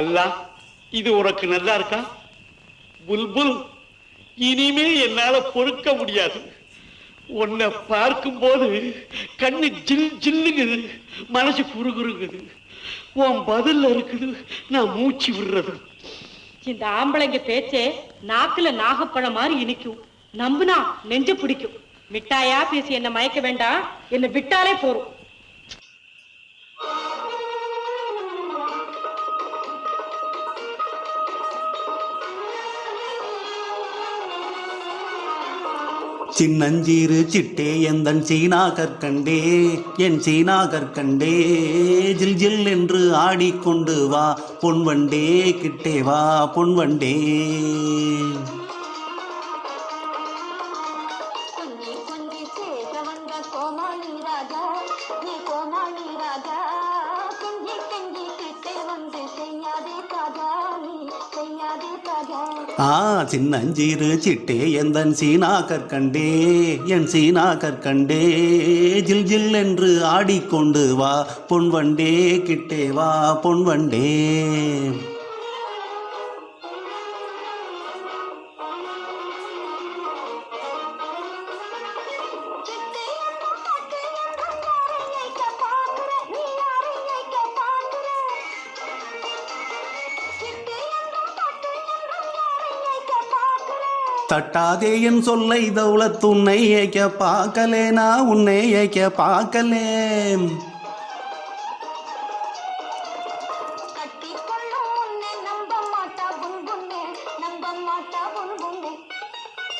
அல்லா இது உனக்கு நல்லா இருக்கா? புல்புல் இனிமே என்னால பொறுக்க முடியாது. உன்னை பார்க்கும்போது கண்ணு ஜில் ஜில்லுங்குது மனசு குறுகுறுங்குது. உன் பதில்ல இருக்குது நான் மூச்சு விடுறது. இந்த ஆம்பளைங்க பேச்சே நாக்குல நாகப்பழம் மாதிரி இனிக்கும். நம்புனா நெஞ்ச பிடிக்கும். மிட்டாயா பேசி என்ன மயக்க வேண்டாம். என்ன விட்டாலே போறோம் சின்னஞ்சீரு சிட்டே எந்தன் சீனா கற்கண்டே என் சீனா கற்கண்டே ஜில் ஜில் என்று ஆடிக்கொண்டு வா பொன்வண்டே கிட்டே வா பொன்வண்டே கோமாளி ராஜா நீ கோமாளி ராஜா. ஆ சின்னஞ்சீரு சிட்டே எந்தன் சீனா கற்கண்டே என் சீனா கற்கண்டே ஜில் ஜில் என்று ஆடிக்கொண்டு வா பொன்வண்டே கிட்டே வா பொன்வண்டே தட்டாதே என் சொல்லை தௌலத் உன்னை ஏக்க பார்க்கலே நான் உன்னை ஏக்க பார்க்கலே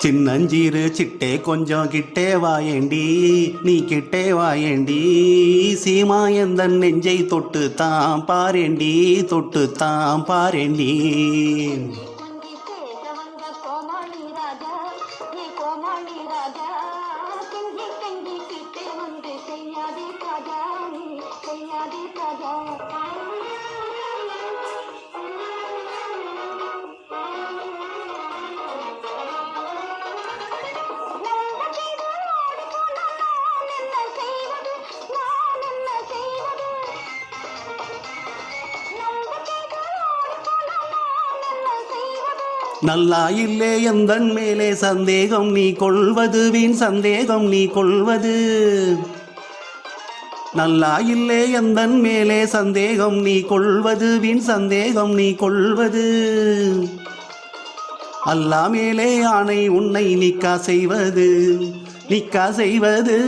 சின்னஞ்சீரு சிட்டே கொஞ்சம் கிட்டே வாயேண்டி நீ கிட்டே வாயேண்டி சீமா எந்தன் நெஞ்சை தொட்டு தான் பாரேண்டி தொட்டு தான் பாரேண்டி. நல்லா இல்லே எந்தன் மேலே சந்தேகம் நீ கொள்வது வீண் சந்தேகம் நீ கொள்வது. நல்லா இல்லே எந்தன் மேலே சந்தேகம் நீ கொள்வது வீண் சந்தேகம் நீ கொள்வது. அல்லா மேலே ஆணை உன்னை நிக்கா செய்வது நிக்கா செய்வது.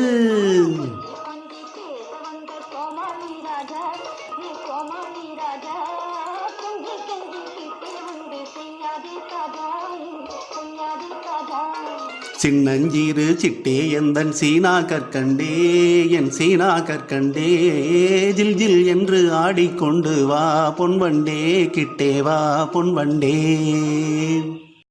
கோமாளி ராஜா. சின்னஞ்சீரு சிட்டே எந்தன் சீனா கற்கண்டே என் சீனா கற்கண்டே ஜில் ஜில் என்று ஆடிக்கொண்டு வா பொன்வண்டே கிட்டே வா பொன்வண்டே.